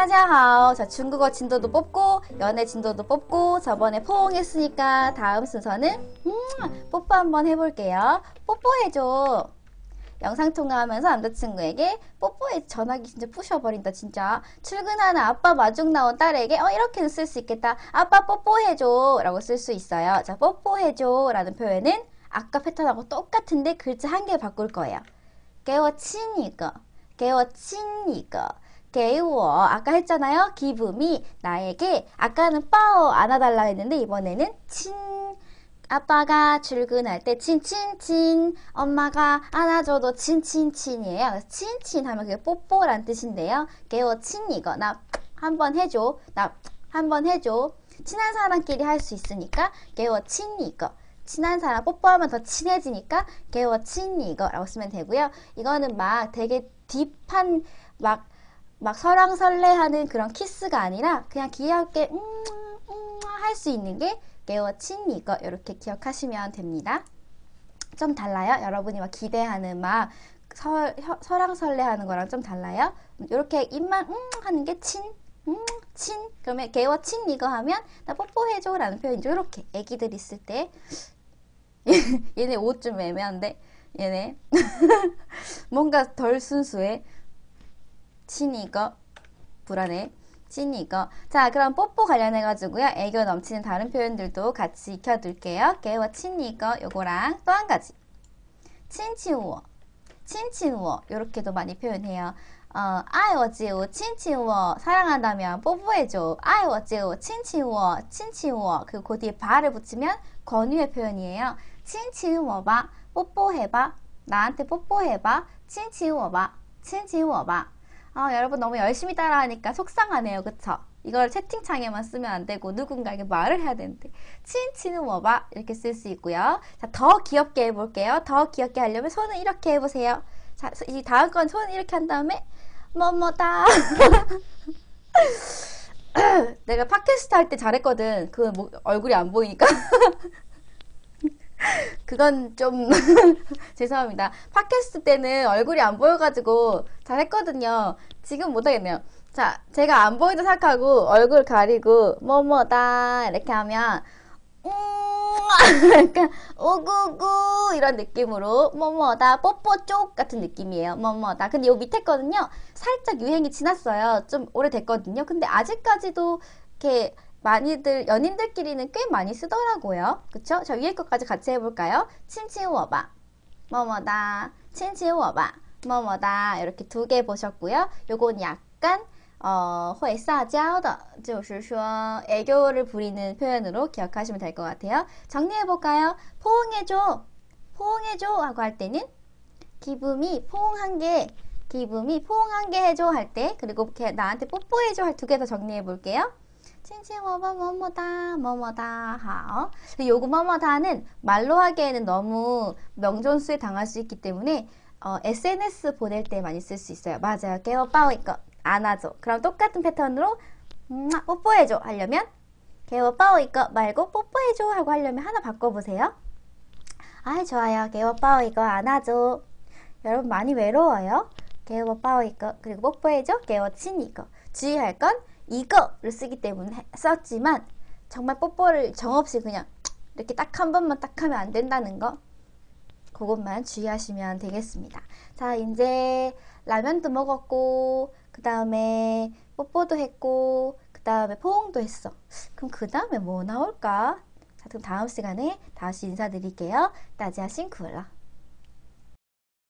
안녕하세요. 자, 중국어 진도도 뽑고 연애 진도도 뽑고 저번에 포옹했으니까 다음 순서는 음, 뽀뽀 한번 해볼게요. 뽀뽀해줘. 영상 통화하면서 남자친구에게 뽀뽀해 전화기 진짜 부셔버린다 진짜 출근하는 아빠 마중 나온 딸에게 어 이렇게는 쓸 수 있겠다 아빠 뽀뽀해줘 라고 쓸 수 있어요 자 뽀뽀해줘 라는 표현은 아까 패턴하고 똑같은데 글자 한 개 바꿀 거예요 깨워 친 이거. 깨워 친 이거. 개워 아까 했잖아요. 기분이 나에게 아까는 빠오 안아달라 했는데 이번에는 친. 아빠가 출근할 때 친친친. 엄마가 안아줘도 친친친이에요. 그래서 친친 하면 그게 뽀뽀란 뜻인데요. 개워 친 이거 나 한번 해줘. 나 한번 해줘. 친한 사람끼리 할 수 있으니까 개워 친 이거. 친한 사람 뽀뽀하면 더 친해지니까 개워 친 이거라고 쓰면 되고요. 이거는 막 되게 딥한 막 막 설왕설래하는 그런 키스가 아니라 그냥 귀엽게 음, 음, 할수 있는 게 깨워친 이거 이렇게 기억하시면 됩니다. 좀 달라요? 여러분이 막 기대하는 막 설, 설왕설래하는 거랑 좀 달라요? 이렇게 입만 음 하는 게 친, 음, 친. 그러면 개워친 이거 하면 나 뽀뽀해줘 라는 표현이죠. 이렇게 애기들 있을 때 얘네 옷 좀 애매한데 얘네 뭔가 덜 순수해 친이거 불안해 찐이거. 자 그럼 뽀뽀 관련해 가지고요. 애교 넘치는 다른 표현들도 같이 익혀둘게요. 개와 친이거 요거랑 또 한 가지. 친치우어 친치우어. 요렇게도 많이 표현해요. 어, 아이워지우 친치우어. 사랑한다면 뽀뽀해줘. 아이워지우 친치우어 친치우어. 그리고 그 뒤에 바를 붙이면 권유의 표현이에요. 친치우어봐 뽀뽀해봐. 나한테 뽀뽀해봐. 친치우어봐 친치우어봐 아, 여러분 너무 열심히 따라하니까 속상하네요. 그쵸? 이걸 채팅창에만 쓰면 안 되고 누군가에게 말을 해야 되는데 친친은 뭐봐 이렇게 쓸 수 있고요. 자, 더 귀엽게 해볼게요. 더 귀엽게 하려면 손을 이렇게 해보세요. 자, 이 다음 건 손을 이렇게 한 다음에 뭐뭐다 내가 팟캐스트 할 때 잘했거든. 그 뭐, 얼굴이 안 보이니까. 그건 좀 죄송합니다. 팟캐스트 때는 얼굴이 안 보여가지고 잘했거든요. 지금 못하겠네요. 자, 제가 안 보인다 생각하고 얼굴 가리고 뭐뭐다 이렇게 하면 음 약간 오구구 이런 느낌으로 뭐뭐다 뽀뽀 쪽 같은 느낌이에요. 뭐뭐다. 근데 요 밑에 거는요 살짝 유행이 지났어요. 좀 오래됐거든요. 근데 아직까지도 이렇게 많이들 연인들끼리는 꽤 많이 쓰더라고요. 그쵸? 자 위에 것까지 같이 해볼까요? 친친워봐 뭐뭐다 친친워봐 뭐뭐다 이렇게 두 개 보셨고요. 요건 약간 어, 会撒娇的就是说 애교를 부리는 표현으로 기억하시면 될 것 같아요. 정리해볼까요? 포옹해줘 포옹해줘 하고 할 때는 기분이 포옹한 게 기분이 포옹한 게 해줘 할 때 그리고 나한테 뽀뽀해줘 할 두 개 더 정리해 볼게요. 친친오바 뭐뭐다 뭐뭐다. 하오. 그 요거 뭐뭐다는 말로 하기에는 너무 명존수에 당할 수 있기 때문에 어, SNS 보낼 때 많이 쓸 수 있어요. 맞아요. 개오빠오 이거 안아줘 그럼 똑같은 패턴으로 음, 뽀뽀해줘 하려면 개오빠오 이거 말고 뽀뽀해줘 하고 하려면 하나 바꿔보세요. 아 좋아요. 개오빠오 이거 안아줘 여러분 많이 외로워요. 개오빠오 이거 그리고 뽀뽀해줘. 개오친 이거. 주의할 건 이거를 쓰기 때문에 썼지만 정말 뽀뽀를 정없이 그냥 이렇게 딱 한 번만 딱 하면 안 된다는 거 그것만 주의하시면 되겠습니다. 자 이제 라면도 먹었고 그 다음에 뽀뽀도 했고 그 다음에 포옹도 했어. 그럼 그 다음에 뭐 나올까? 자 그럼 다음 시간에 다시 인사드릴게요. 따지아 싱크라